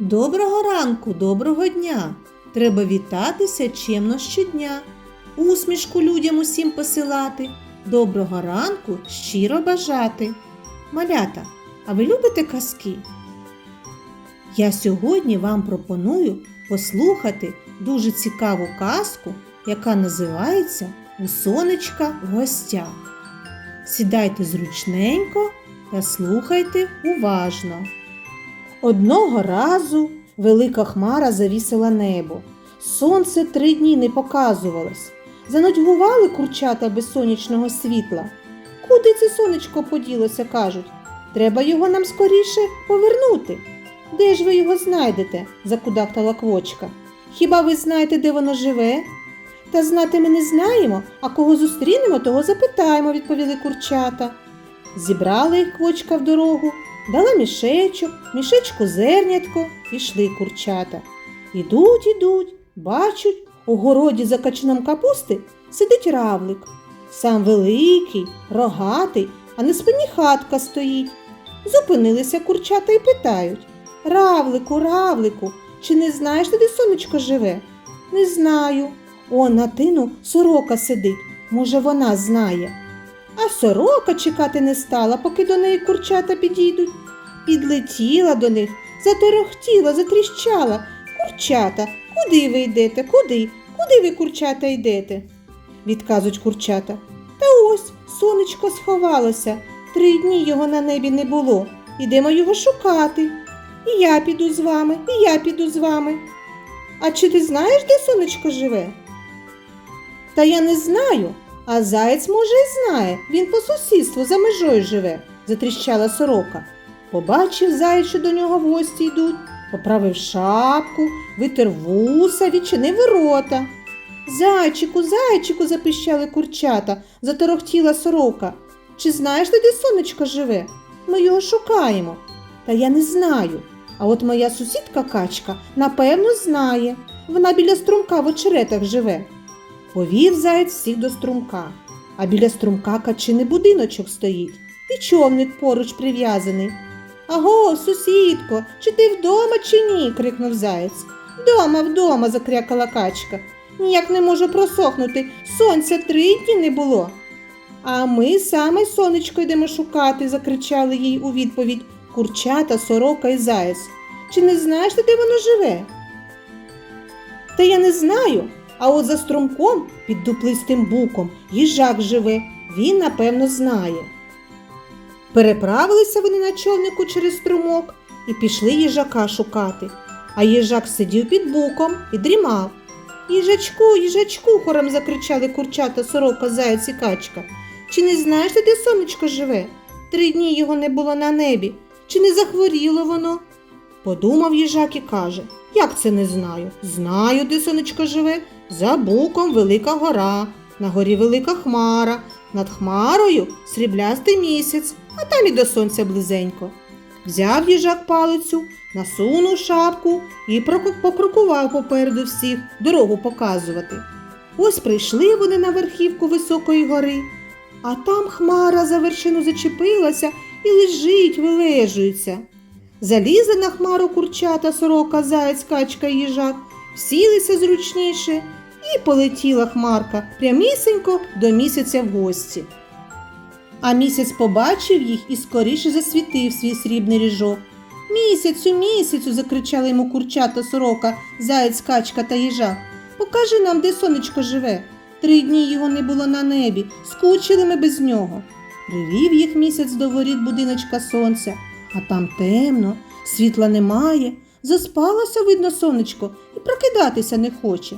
Доброго ранку, доброго дня! Треба вітатися чемно щодня, усмішку людям усім посилати, доброго ранку щиро бажати. Малята, а ви любите казки? Я сьогодні вам пропоную послухати дуже цікаву казку, яка називається У сонечка в гостях. Сідайте зручненько та слухайте уважно. Одного разу велика хмара завісила небо. Сонце три дні не показувалось. Занудьгували курчата без сонячного світла. Куди це сонечко поділося, кажуть. Треба його нам скоріше повернути. Де ж ви його знайдете? закудахтала квочка. Хіба ви знаєте, де воно живе? Та знати ми не знаємо, а кого зустрінемо, того запитаємо, відповіли курчата. Зібрала їх квочка в дорогу, дала мішечок, мішечку зернятко, пішли курчата. Ідуть, ідуть, бачать, у городі за качаном капусти сидить равлик. Сам великий, рогатий, а на спині хатка стоїть. Зупинилися курчата і питають Равлику, равлику, чи не знаєш, де сонечко живе? Не знаю. Он на тину сорока сидить. Може, вона знає. А сорока чекати не стала, поки до неї курчата підійдуть. Підлетіла до них, заторохтіла, затріщала. Курчата, куди ви йдете? Куди? Куди ви, курчата, йдете? Відказують курчата. Та ось сонечко сховалося. Три дні його на небі не було. Ідемо його шукати. І я піду з вами, і я піду з вами. А чи ти знаєш, де сонечко живе? Та я не знаю, а заєць, може, і знає. Він по сусідству за межою живе, затріщала сорока. Побачив заєць, що до нього гості йдуть, поправив шапку, витер вуса, відчинив ворота. Зайчику, зайчику, запищали курчата, заторохтіла сорока. Чи знаєш ти, де сонечко живе? Ми його шукаємо. Та я не знаю. А от моя сусідка качка, напевно, знає. Вона біля струмка в очеретах живе. Повів заєць всіх до струмка, а біля струмка качиний будиночок стоїть, і човник поруч прив'язаний. Аго, сусідко, чи ти вдома, чи ні? крикнув заєць. Вдома, вдома, закрякала качка. Ніяк не можу просохнути, сонця три дні не було. А ми саме сонечко йдемо шукати, закричали їй у відповідь курчата, сорока і заєць. Чи не знаєш ти, де воно живе? Та я не знаю, а от за струмком під дуплистим буком їжак живе, він, напевно, знає. Переправилися вони на човнику через струмок і пішли їжака шукати. А їжак сидів під буком і дрімав. Їжачку, їжачку, хором закричали курчата, сорока, заяць і качка. Чи не знаєш ти, де сонечко живе? Три дні його не було на небі. Чи не захворіло воно? Подумав їжак і каже Як це не знаю? Знаю, де сонечко живе. За буком велика гора, на горі велика хмара, над хмарою сріблястий місяць, а там і до сонця близенько. Взяв їжак палицю, насунув шапку і покрокував попереду всіх дорогу показувати. Ось прийшли вони на верхівку високої гори, а там хмара за вершину зачепилася і лежить, вилежується. Залізли на хмару курчата, сорока, заяць, качка і їжак, сілися зручніше, і полетіла хмарка прямісенько до місяця в гості. А місяць побачив їх і скоріше засвітив свій срібний ріжок. Місяцю, місяцю, закричали йому курчата, сорока, заяць, качка та їжак. Покажи нам, де сонечко живе. Три дні його не було на небі, скучили ми без нього. Привів їх місяць до воріт будиночка сонця, а там темно, світла немає, заспалося, видно, сонечко, і прокидатися не хоче.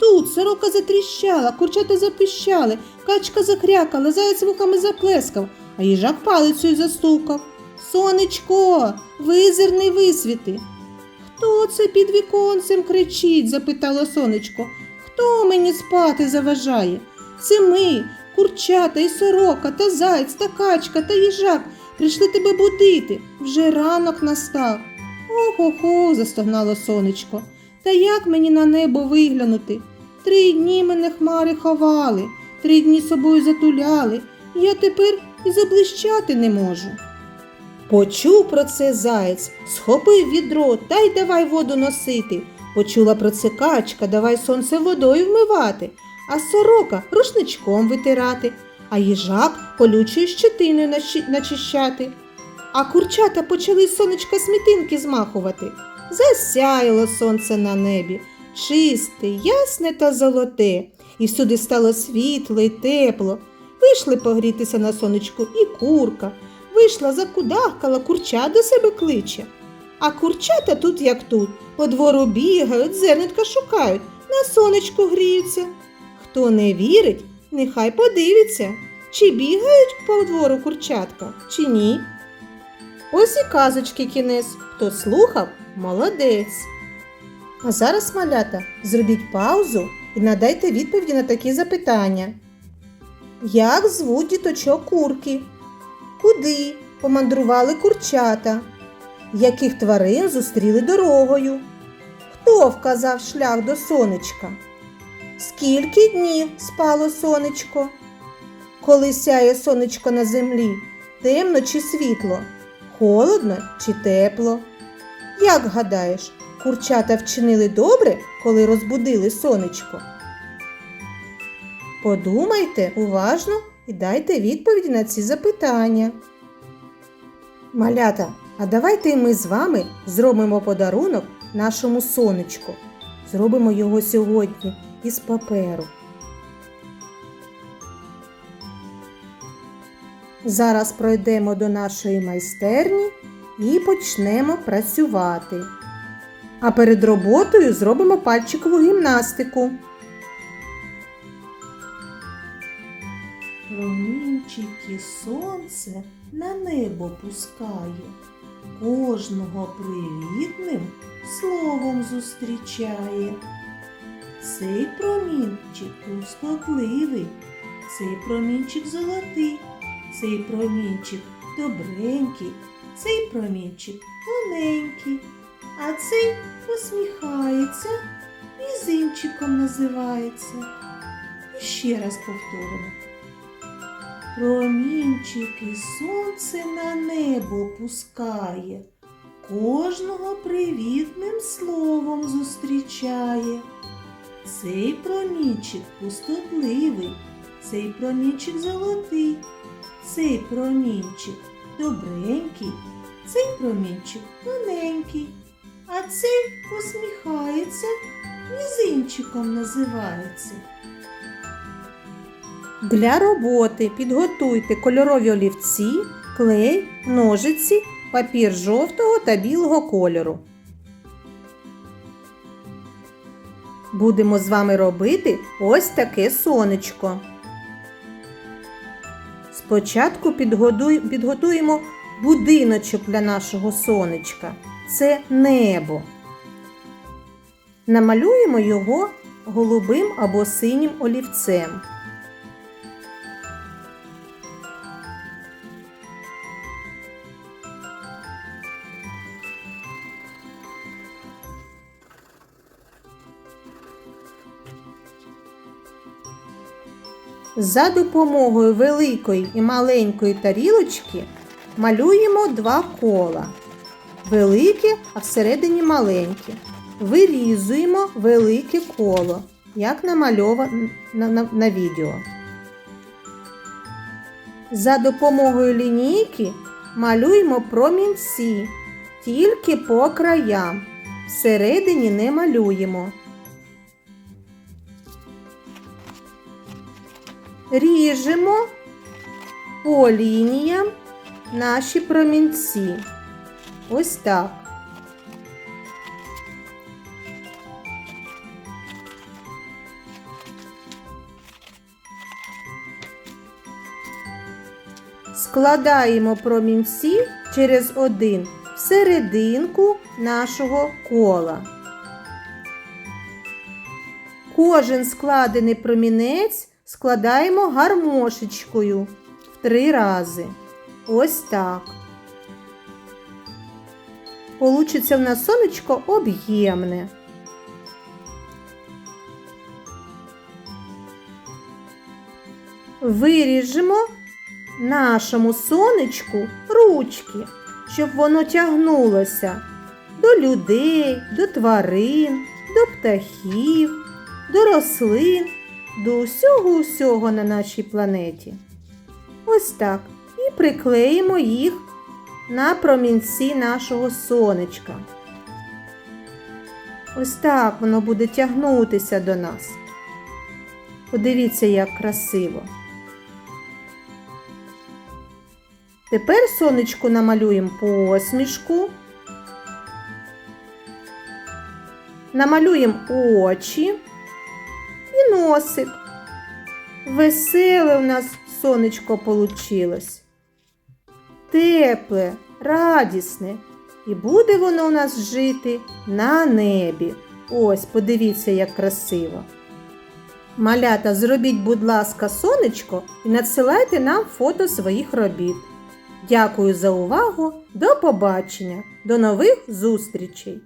Тут сорока затріщала, курчата запищали, качка закрякала, заяць вухами заплескав, а їжак палицею застукав. Сонечко, визирни висвіти. Хто це під віконцем кричить? запитало сонечко. Хто мені спати заважає? Це ми, курчата і сорока, та зайць, та качка, та їжак. Прийшли тебе будити. Вже ранок настав. Охо-хо, застогнало сонечко. Та як мені на небо виглянути? Три дні мене хмари ховали, три дні собою затуляли. Я тепер і заблищати не можу. Почув про це заєць, схопив відро та й давай воду носити. Почула про це качка, давай сонце водою вмивати, а сорока рушничком витирати, а їжак колючою щетиною начищати. А курчата почали сонечка смітинки змахувати. Засяяло сонце на небі, чисте, ясне та золоте, і всюди стало світло й тепло. Вийшли погрітися на сонечку і курка. Вийшла, закудахкала, курча до себе кличе. А курчата тут як тут, по двору бігають, зернятка шукають, на сонечку гріються. Хто не вірить, нехай подивиться, чи бігають по двору курчатка, чи ні. Ось і казочки кінець. Хто слухав, молодець. А зараз, малята, зробіть паузу і надайте відповіді на такі запитання. Як звуть діточок курки? Куди помандрували курчата? Яких тварин зустріли дорогою? Хто вказав шлях до сонечка? Скільки днів спало сонечко? Коли сяє сонечко на землі, темно чи світло, холодно чи тепло? Як гадаєш, курчата вчинили добре, коли розбудили сонечко? Подумайте уважно і дайте відповіді на ці запитання. Малята, а давайте ми з вами зробимо подарунок нашому сонечку. Зробимо його сьогодні із паперу. Зараз пройдемо до нашої майстерні і почнемо працювати. А перед роботою зробимо пальчикову гімнастику. Промінчики сонце на небо пускає, кожного привітним словом зустрічає. Цей промінчик пустотливий, цей промінчик золотий, цей промінчик добренький, цей промінчик тоненький, а цей посміхається, мізинчиком називається. І ще раз повторимо. Промінчики сонце на небо пускає, кожного привітним словом зустрічає. Цей промінчик пустотливий, цей промінчик золотий, цей промінчик добренький, цей промінчик тоненький, а цей посміхається, мізинчиком називається. Для роботи підготуйте кольорові олівці, клей, ножиці, папір жовтого та білого кольору. Будемо з вами робити ось таке сонечко. Спочатку підготуємо будиночок для нашого сонечка. Це небо. Намалюємо його голубим або синім олівцем. За допомогою великої і маленької тарілочки малюємо два кола. Велике, а всередині маленьке. Вирізуємо велике коло, як намальовано на, відео. За допомогою лінійки малюємо промінці, тільки по краям. Всередині не малюємо. Ріжемо по лініям наші промінці. Ось так. Складаємо промінці через один в серединку нашого кола. Кожен складений промінець складаємо гармошечкою в три рази. Ось так. Получиться в нас сонечко об'ємне. Виріжемо нашому сонечку ручки. щоб воно тягнулося до людей, до тварин, до птахів, до рослин, до усього усього на нашій планеті. Ось так. І приклеїмо їх на промінці нашого сонечка. Ось так воно буде тягнутися до нас. Подивіться, як красиво. Тепер сонечку намалюємо посмішку. Намалюємо очі носик. Веселе у нас сонечко получилось. Тепле, радісне. І буде воно у нас жити на небі. Ось, подивіться, як красиво. Малята, зробіть, будь ласка, сонечко і надсилайте нам фото своїх робіт. Дякую за увагу. До побачення. До нових зустрічей!